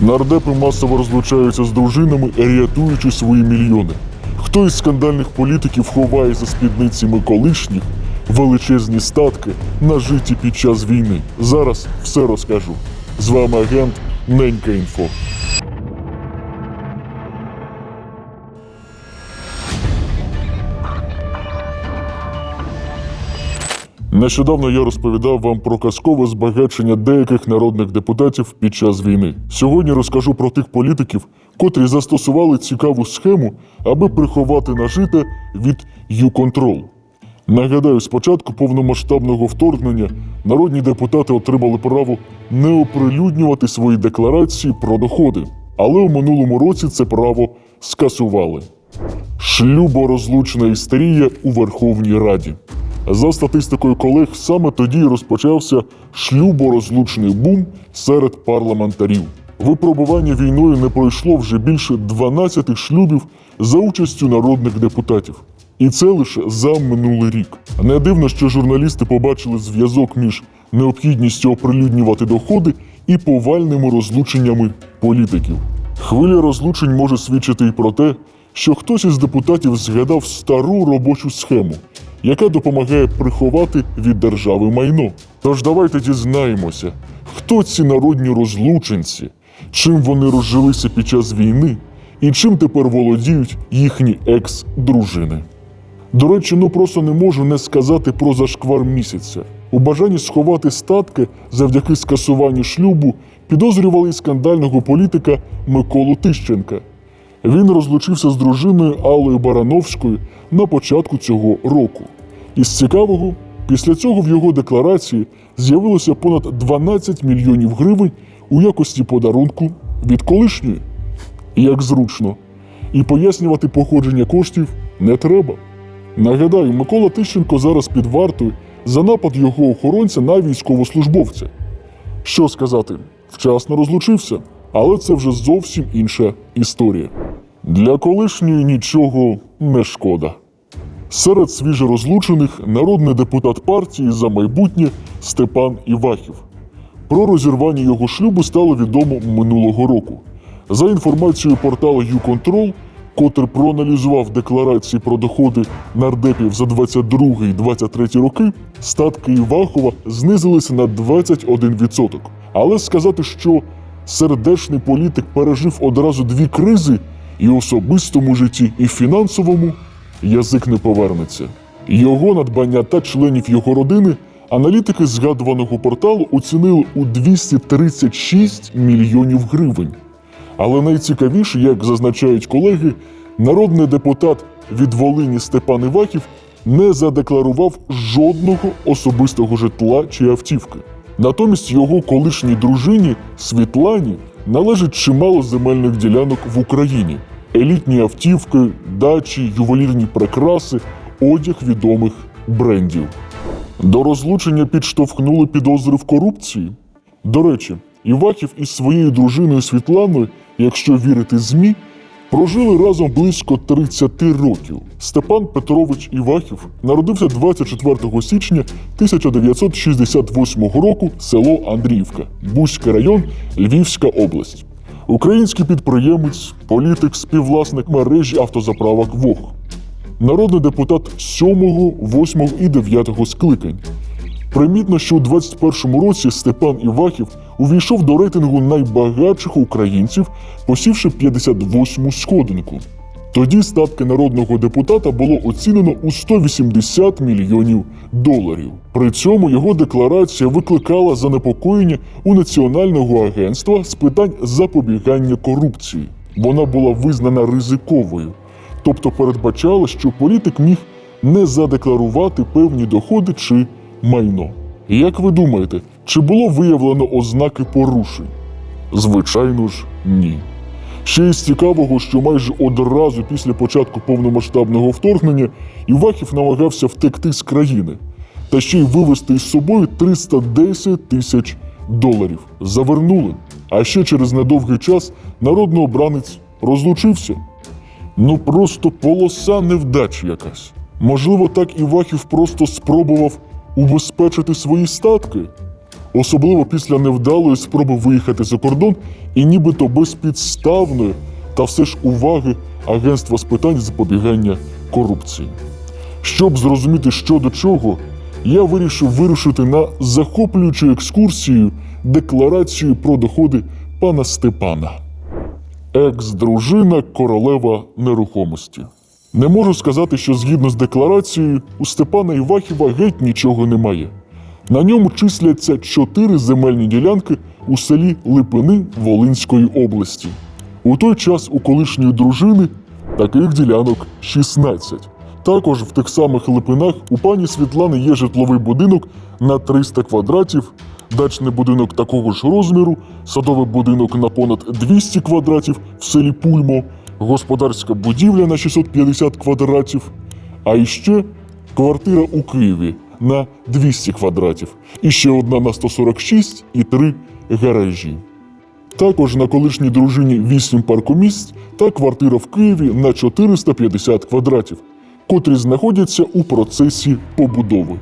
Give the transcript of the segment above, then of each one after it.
Нардепи масово розлучаються з дружинами, рятуючи свої мільйони. Хто із скандальних політиків ховає за спідницями колишніх величезні статки, нажиті під час війни? Зараз все розкажу. З вами агент Ненька Інфо. Нещодавно я розповідав вам про казкове збагачення деяких народних депутатів під час війни. Сьогодні розкажу про тих політиків, котрі застосували цікаву схему, аби приховати нажите від «Юконтрол». Нагадаю, з початку повномасштабного вторгнення народні депутати отримали право не оприлюднювати свої декларації про доходи, але у минулому році це право скасували. Шлюборозлучна істерія у Верховній Раді. За статистикою колег, саме тоді розпочався шлюборозлучний бум серед парламентарів. Випробування війною не пройшло вже більше 12 шлюбів за участю народних депутатів. І це лише за минулий рік. Не дивно, що журналісти побачили зв'язок між необхідністю оприлюднювати доходи і повальними розлученнями політиків. Хвиля розлучень може свідчити і про те, що хтось із депутатів згадав стару робочу схему, яка допомагає приховати від держави майно. Тож давайте дізнаємося, хто ці народні розлученці, чим вони розжилися під час війни і чим тепер володіють їхні екс-дружини. До речі, ну просто не можу не сказати про зашквар місяця. У бажанні сховати статки завдяки скасуванню шлюбу підозрювали скандального політика Миколу Тищенка. Він розлучився з дружиною Аллою Барановською на початку цього року. Із цікавого, після цього в його декларації з'явилося понад 12 мільйонів гривень у якості подарунку від колишньої. Як зручно. І пояснювати походження коштів не треба. Нагадаю, Микола Тищенко зараз під вартою за напад його охоронця на військовослужбовця. Що сказати, вчасно розлучився, але це вже зовсім інша історія. Для колишньої нічого не шкода. Серед свіжорозлучених народний депутат партії за майбутнє Степан Івахів. Про розірвання його шлюбу стало відомо минулого року. За інформацією порталу «Юконтрол», котрий проаналізував декларації про доходи нардепів за 22-23 роки, статки Івахова знизилися на 21%. Але сказати, що сердечний політик пережив одразу дві кризи і особистому житті, і фінансовому, язик не повернеться. Його надбання та членів його родини аналітики згадуваного порталу оцінили у 236 мільйонів гривень. Але найцікавіше, як зазначають колеги, народний депутат від Волині Степан Івахів не задекларував жодного особистого житла чи автівки. Натомість його колишній дружині Світлані належить чимало земельних ділянок в Україні: елітні автівки, дачі, ювелірні прикраси, одяг відомих брендів. До розлучення підштовхнули підозри в корупції. До речі, Івахів із своєю дружиною Світланою, якщо вірити ЗМІ, прожили разом близько 30 років. Степан Петрович Івахів народився 24 січня 1968 року, село Андріївка, Бузький район, Львівська область. Український підприємець, політик, співвласник мережі автозаправок ВОГ. Народний депутат 7, 8 і 9 скликань. Примітно, що у 21-му році Степан Івахів увійшов до рейтингу найбагатших українців, посівши 58-му сходинку. Тоді статки народного депутата було оцінено у 180 мільйонів доларів. При цьому його декларація викликала занепокоєння у Національного агентства з питань запобігання корупції. Вона була визнана ризиковою, тобто передбачала, що політик міг не задекларувати певні доходи чи майно. Як ви думаєте, чи було виявлено ознаки порушень? Звичайно ж, ні. Ще із цікавого, що майже одразу після початку повномасштабного вторгнення Івахів намагався втекти з країни та ще й вивезти із собою 310 тисяч доларів. Завернули. А ще через недовгий час народний обранець розлучився. Ну просто полоса невдачі якась. Можливо, так Івахів просто спробував убезпечити свої статки. Особливо після невдалої спроби виїхати за кордон і нібито безпідставної та все ж уваги Агентства з питань запобігання корупції. Щоб зрозуміти, що до чого, я вирішив вирушити на захоплюючу екскурсію декларацію про доходи пана Степана, екс-дружина королева нерухомості. Не можу сказати, що згідно з декларацією у Степана Івахіва геть нічого немає. На ньому числяться чотири земельні ділянки у селі Липини Волинської області. У той час у колишньої дружини таких ділянок 16. Також в тих самих Липинах у пані Світлани є житловий будинок на 300 квадратів, дачний будинок такого ж розміру, садовий будинок на понад 200 квадратів в селі Пульмо, господарська будівля на 650 квадратів, а іще квартира у Києві на 200 квадратів, і ще одна на 146 і три гаражі. Також на колишній дружині 8 паркомісць та квартира в Києві на 450 квадратів, котрі знаходяться у процесі побудови.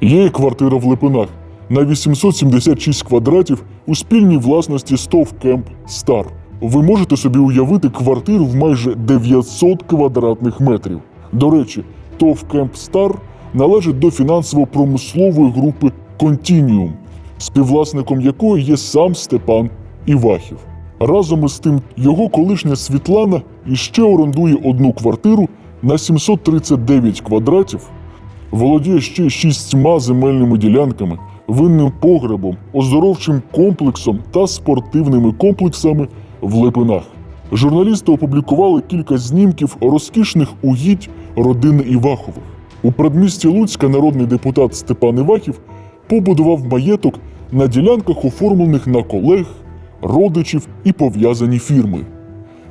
Є і квартира в Липинах на 876 квадратів у спільній власності СТОВ Кемп Стар. Ви можете собі уявити квартиру в майже 900 квадратних метрів. До речі, ТОВ Кемп Стар належить до фінансово-промислової групи Контініум, співвласником якої є сам Степан Івахів. Разом із тим, його колишня Світлана іще орендує одну квартиру на 739 квадратів володіє ще шістьма земельними ділянками, винним погребом, оздоровчим комплексом та спортивними комплексами в Липинах. Журналісти опублікували кілька знімків розкішних угідь родини Івахових. У предмісті Луцька народний депутат Степан Івахів побудував маєток на ділянках, оформлених на колег, родичів і пов'язані фірми.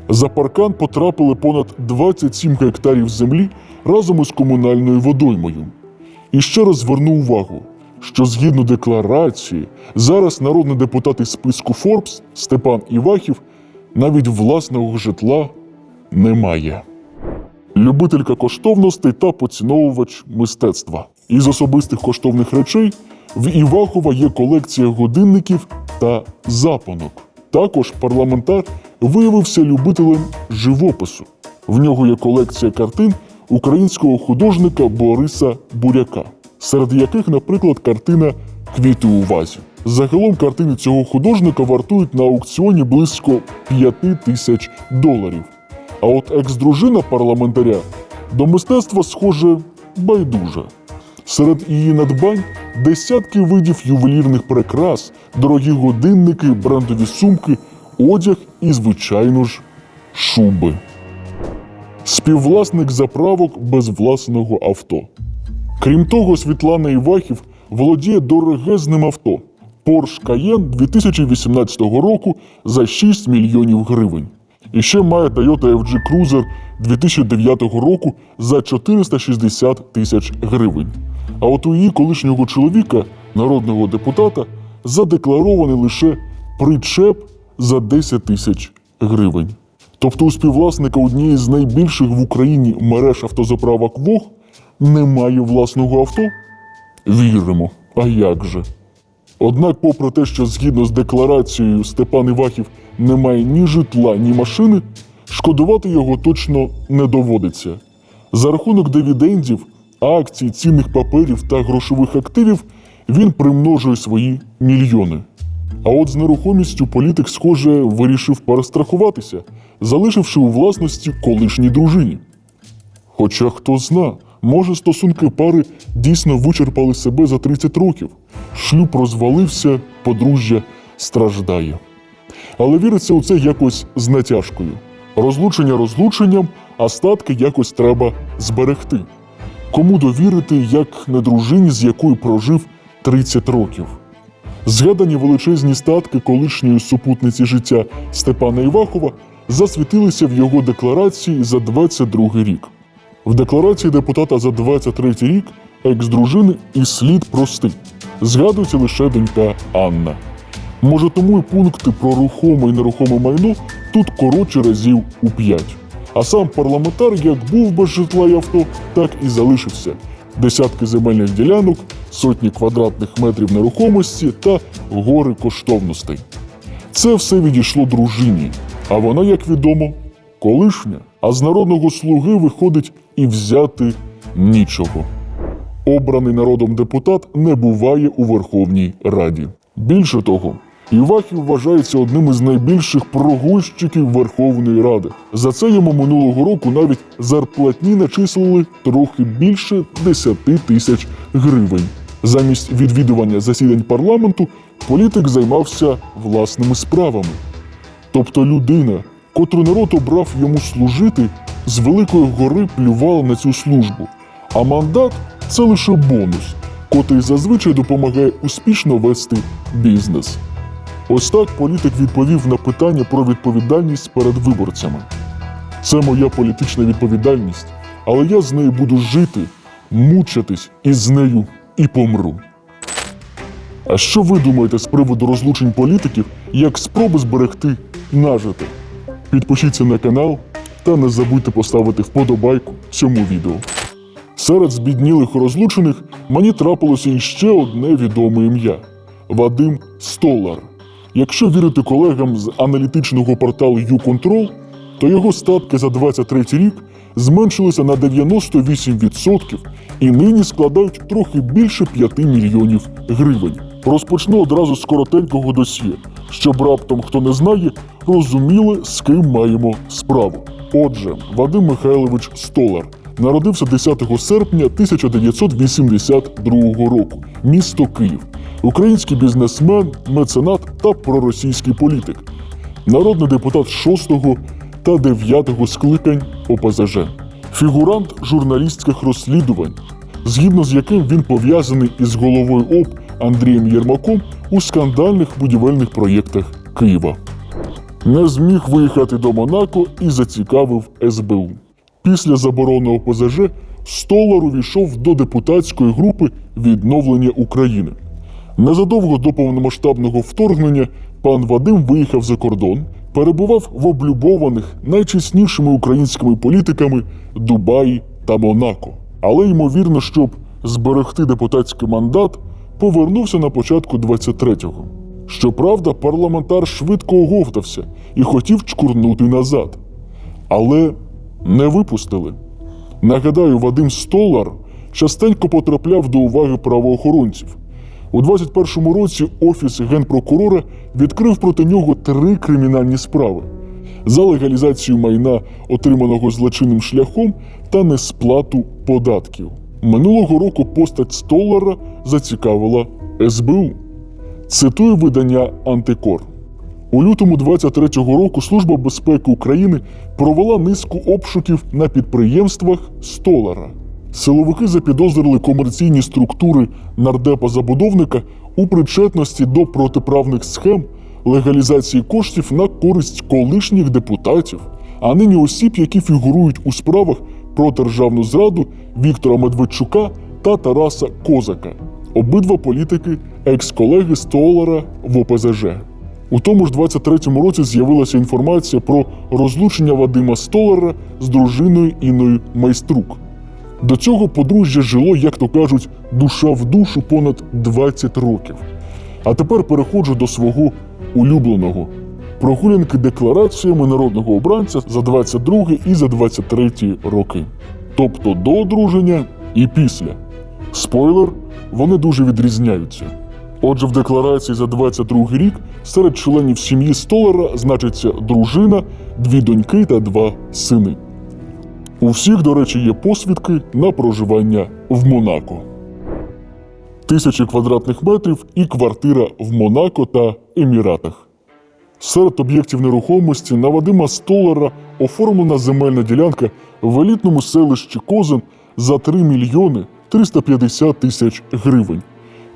За паркан потрапили понад 27 гектарів землі разом із комунальною водоймою. І ще раз зверну увагу, що згідно декларації, зараз народний депутат із списку Форбс Степан Івахів навіть власного житла не має. Любителька коштовностей та поціновувач мистецтва. Із особистих коштовних речей в Івахова є колекція годинників та запонок. Також парламентар виявився любителем живопису. В нього є колекція картин українського художника Бориса Буряка, серед яких, наприклад, картина Квіти у вазі. Загалом картини цього художника вартують на аукціоні близько 5 тисяч доларів. А от екс-дружина парламентаря до мистецтва схоже байдуже. Серед її надбань десятки видів ювелірних прикрас, дорогі годинники, брендові сумки, одяг і, звичайно ж, шуби. Співвласник заправок без власного авто. Крім того, Світлана Івахів володіє дорогезним авто Porsche Cayenne 2018 року за 6 мільйонів гривень. І ще має Toyota FG Cruiser 2009 року за 460 тисяч гривень. А от у її колишнього чоловіка, народного депутата, задекларований лише причеп за 10 тисяч гривень. Тобто у співвласника однієї з найбільших в Україні мереж автозаправок ВОГ немає власного авто? Віримо, а як же? Однак, попри те, що згідно з декларацією Степан Івахів не має ні житла, ні машини, шкодувати його точно не доводиться. За рахунок дивідендів, акцій, цінних паперів та грошових активів він примножує свої мільйони. А от з нерухомістю політик, схоже, вирішив перестрахуватися, залишивши у власності колишній дружині. Хоча хто зна, може стосунки пари дійсно вичерпали себе за 30 років. Шлюб розвалився, подружжя страждає. Але віриться у це якось з натяжкою. Розлучення розлученням, а статки якось треба зберегти. Кому довірити, як не дружині, з якою прожив 30 років. Згадані величезні статки колишньої супутниці життя Степана Івахова засвітилися в його декларації за 22 рік. В декларації депутата за 23 рік екс-дружини і слід простий. Згадується лише донька Анна. Може, тому і пункти про рухоме і нерухоме майно тут коротше разів у п'ять. А сам парламентар як був без житла і авто, так і залишився. Десятки земельних ділянок, сотні квадратних метрів нерухомості та гори коштовностей. Це все відійшло дружині, а вона, як відомо, колишня. А з народного слуги виходить і взяти нічого. Обраний народом депутат не буває у Верховній Раді. Більше того, Івахів вважається одним із найбільших прогульщиків Верховної Ради. За це йому минулого року навіть зарплатні начислили трохи більше 10 тисяч гривень. Замість відвідування засідань парламенту політик займався власними справами. Тобто людина, котру народ обрав йому служити, з великої гори плювала на цю службу. А мандат це лише бонус, котрий зазвичай допомагає успішно вести бізнес. Ось так політик відповів на питання про відповідальність перед виборцями. Це моя політична відповідальність, але я з нею буду жити, мучитись і з нею і помру. А що ви думаєте з приводу розлучень політиків, як спроби зберегти нажити? Підпишіться на канал та не забудьте поставити вподобайку цьому відео. Серед збіднілих розлучених мені трапилося іще одне відоме ім'я Вадим Столар. Якщо вірити колегам з аналітичного порталу YouControl, то його статки за 23 рік зменшилися на 98% і нині складають трохи більше 5 мільйонів гривень. Розпочну одразу з коротенького досьє, щоб раптом, хто не знає, розуміли, з ким маємо справу. Отже, Вадим Михайлович Столар народився 10 серпня 1982 року, місто Київ, український бізнесмен, меценат та проросійський політик, народний депутат 6 та 9 скликань ОПЗЖ, фігурант журналістських розслідувань, згідно з яким він пов'язаний із головою ОП Андрієм Єрмаком у скандальних будівельних проєктах Києва. Не зміг виїхати до Монако і зацікавив СБУ. Після заборони ОПЗЖ Столар увійшов до депутатської групи відновлення України. Незадовго до повномасштабного вторгнення пан Вадим виїхав за кордон, перебував в облюбованих найчеснішими українськими політиками Дубаї та Монако. Але ймовірно, щоб зберегти депутатський мандат, повернувся на початку 23-го. Щоправда, парламентар швидко оговтався і хотів чкурнути назад. Але не випустили. Нагадаю, Вадим Столар частенько потрапляв до уваги правоохоронців. У 21-му році Офіс генпрокурора відкрив проти нього три кримінальні справи за легалізацію майна, отриманого злочинним шляхом, та несплату податків. Минулого року постать Столара зацікавила СБУ. Цитую видання Антикор. У лютому 23-го року Служба безпеки України провела низку обшуків на підприємствах Столара. Силовики запідозрили комерційні структури нардепа-забудовника у причетності до протиправних схем легалізації коштів на користь колишніх депутатів, а нині осіб, які фігурують у справах про державну зраду Віктора Медведчука та Тараса Козака. Обидва політики екс-колеги Столара в ОПЗЖ. У тому ж 23-му році з'явилася інформація про розлучення Вадима Столара з дружиною Інною Майструк. До цього подружжя жило, як то кажуть, душа в душу понад 20 років. А тепер переходжу до свого улюбленого прогулянки деклараціями народного обранця за 22 і за 23 роки. Тобто до одруження і після. Спойлер, вони дуже відрізняються. Отже, в декларації за 22 рік серед членів сім'ї Столара значиться дружина, дві доньки та два сини. У всіх, до речі, є посвідки на проживання в Монако. Тисячі квадратних метрів і квартира в Монако та Еміратах. Серед об'єктів нерухомості на Вадима Столара оформлена земельна ділянка в елітному селищі Козин за 3 мільйони 350 тисяч гривень.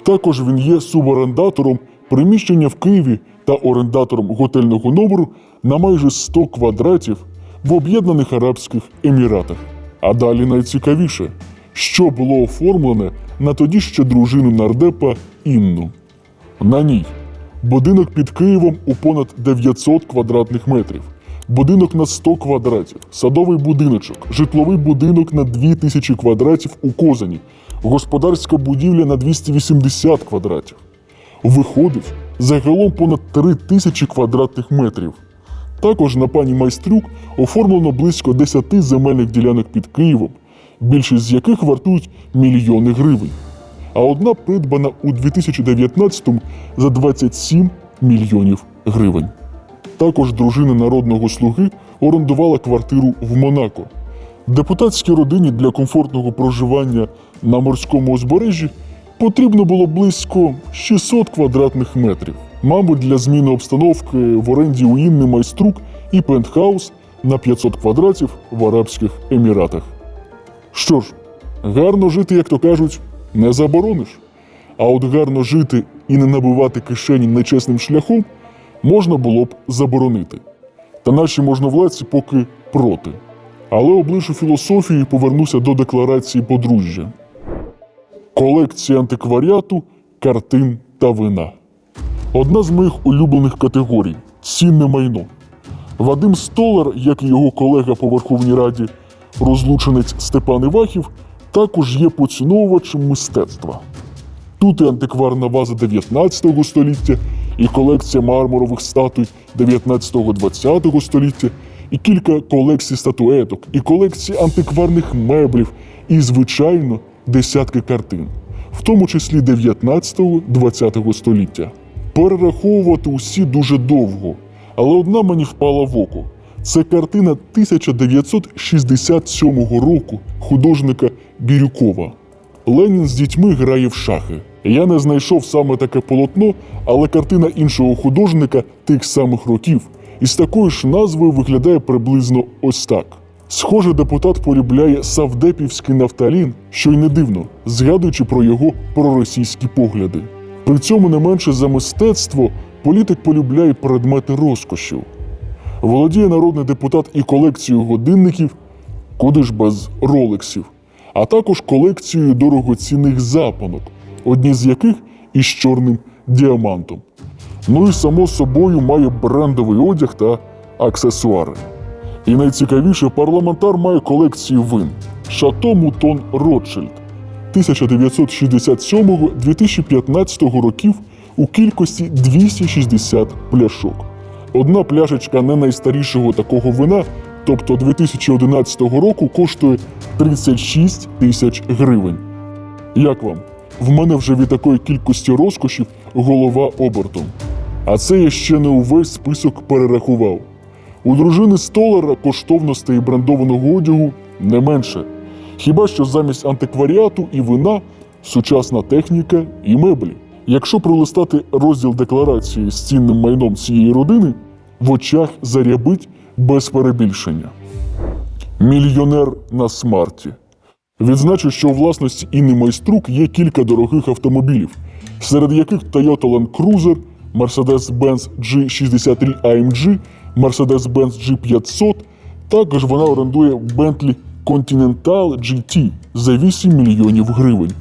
Також він є суборендатором приміщення в Києві та орендатором готельного номеру на майже 100 квадратів в Об'єднаних Арабських Еміратах. А далі найцікавіше, що було оформлене на тоді ще дружину нардепа Інну. На ній будинок під Києвом у понад 900 квадратних метрів, будинок на 100 квадратів, садовий будиночок, житловий будинок на 2000 квадратів у Козані, господарська будівля на 280 квадратів. Виходить загалом понад 3 тисячі квадратних метрів. Також на пані Майстрюк оформлено близько 10 земельних ділянок під Києвом, більшість з яких вартують мільйони гривень. А одна придбана у 2019-му за 27 мільйонів гривень. Також дружина народного слуги орендувала квартиру в Монако. Депутатській родині для комфортного проживання на морському узбережжі потрібно було близько 600 квадратних метрів. Мабуть, для зміни обстановки в оренді у Інни майструк і пентхаус на 500 квадратів в Арабських Еміратах. Що ж, гарно жити, як то кажуть, не заборониш. А от гарно жити і не набивати кишені нечесним шляхом можна було б заборонити. Та наші можновладці поки проти. Але облишу філософії повернуся до декларації подружжя. Колекція антикваріату, картин та вина. Одна з моїх улюблених категорій цінне майно. Вадим Столар, як і його колега по Верховній Раді, розлученець Степан Івахів, також є поціновувачем мистецтва. Тут і антикварна ваза 19 століття, і колекція мармурових статуй 19-20 століття, і кілька колекцій статуеток, і колекції антикварних меблів, і, звичайно, десятки картин, в тому числі 19-20 століття. Перераховувати усі дуже довго, але одна мені впала в око. Це картина 1967 року художника Бірюкова. Ленін з дітьми грає в шахи. Я не знайшов саме таке полотно, але картина іншого художника тих самих років із такою ж назвою виглядає приблизно ось так. Схоже, депутат полюбляє савдепівський нафталін, що й не дивно, згадуючи про його проросійські погляди. При цьому не менше за мистецтво політик полюбляє предмети розкошів. Володіє народний депутат і колекцією годинників, куди ж без ролексів, а також колекцією дорогоцінних запанок, одні з яких із чорним діамантом. Ну і само собою має брендовий одяг та аксесуари. І найцікавіше, парламентар має колекцію вин Шато Мутон Ротшильд 1967-2015 років у кількості 260 пляшок. Одна пляшечка не найстарішого такого вина, тобто 2011 року, коштує 36 тисяч гривень. Як вам? В мене вже від такої кількості розкошів голова обертом. А це я ще не увесь список перерахував. У дружини столара коштовностей брендованого одягу не менше. Хіба що замість антикваріату і вина сучасна техніка і меблі. Якщо пролистати розділ декларації з цінним майном цієї родини, в очах зарябить без перебільшення. Мільйонер на смарті. Відзначу, що у власності Інни Майструк є кілька дорогих автомобілів, серед яких Toyota Land Cruiser, Mercedes-Benz G63 AMG, Mercedes-Benz G500, також вона орендує Bentley Continental GT за 8 мільйонів гривень.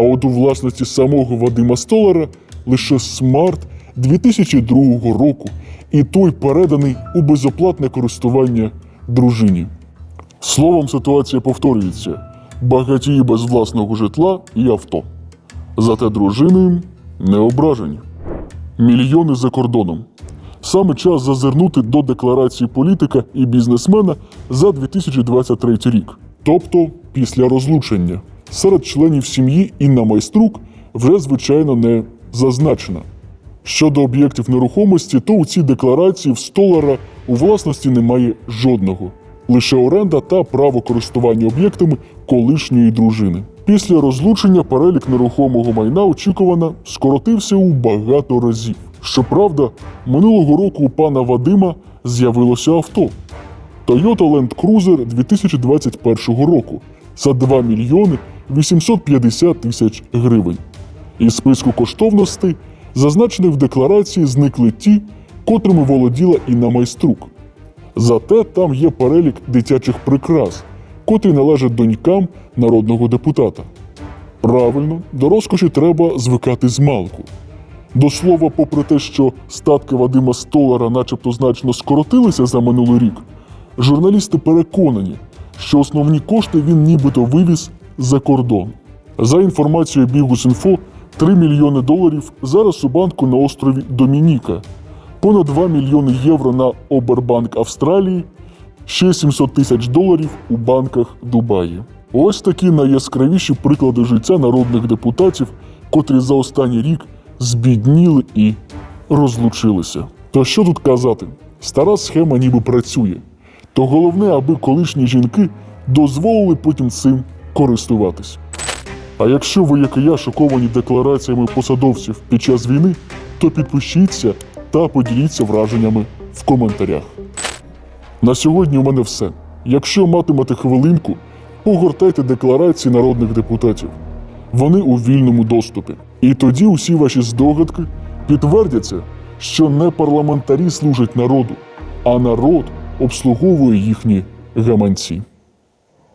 А от у власності самого Вадима Столара лише смарт 2002 року, і той переданий у безоплатне користування дружині. Словом, ситуація повторюється: багатії без власного житла і авто. Зате дружини не ображені. Мільйони за кордоном. Саме час зазирнути до декларації політика і бізнесмена за 2023 рік, тобто після розлучення. Серед членів сім'ї Інна Майструк вже звичайно не зазначена. Щодо об'єктів нерухомості, то у цій декларації в столара у власності немає жодного, лише оренда та право користування об'єктами колишньої дружини. Після розлучення перелік нерухомого майна очікувано скоротився у багато разів. Щоправда, минулого року у пана Вадима з'явилося авто Toyota Land Cruiser 2021 року за 2 мільйони 850 тисяч гривень. Із списку коштовностей, зазначених в декларації, зникли ті, котрими володіла Інна Майструк. Зате там є перелік дитячих прикрас, котрі належать донькам народного депутата. Правильно, до розкоші треба звикати з малку. До слова, попри те, що статки Вадима Столара начебто значно скоротилися за минулий рік, журналісти переконані, що основні кошти він нібито вивіз за кордон. За інформацією Бігус.Інфо, 3 мільйони доларів зараз у банку на острові Домініка, понад 2 мільйони євро на Обербанк Австралії, ще 700 тисяч доларів у банках Дубаї. Ось такі найяскравіші приклади життя народних депутатів, котрі за останній рік збідніли і розлучилися. То що тут казати? Стара схема ніби працює. То головне, аби колишні жінки дозволили потім цим користуватись. А якщо ви, як і я, шоковані деклараціями посадовців під час війни, то підпишіться та поділіться враженнями в коментарях. На сьогодні у мене все. Якщо матимете хвилинку, погортайте декларації народних депутатів. Вони у вільному доступі. І тоді усі ваші здогадки підтвердяться, що не парламентарі служать народу, а народ обслуговує їхні гаманці.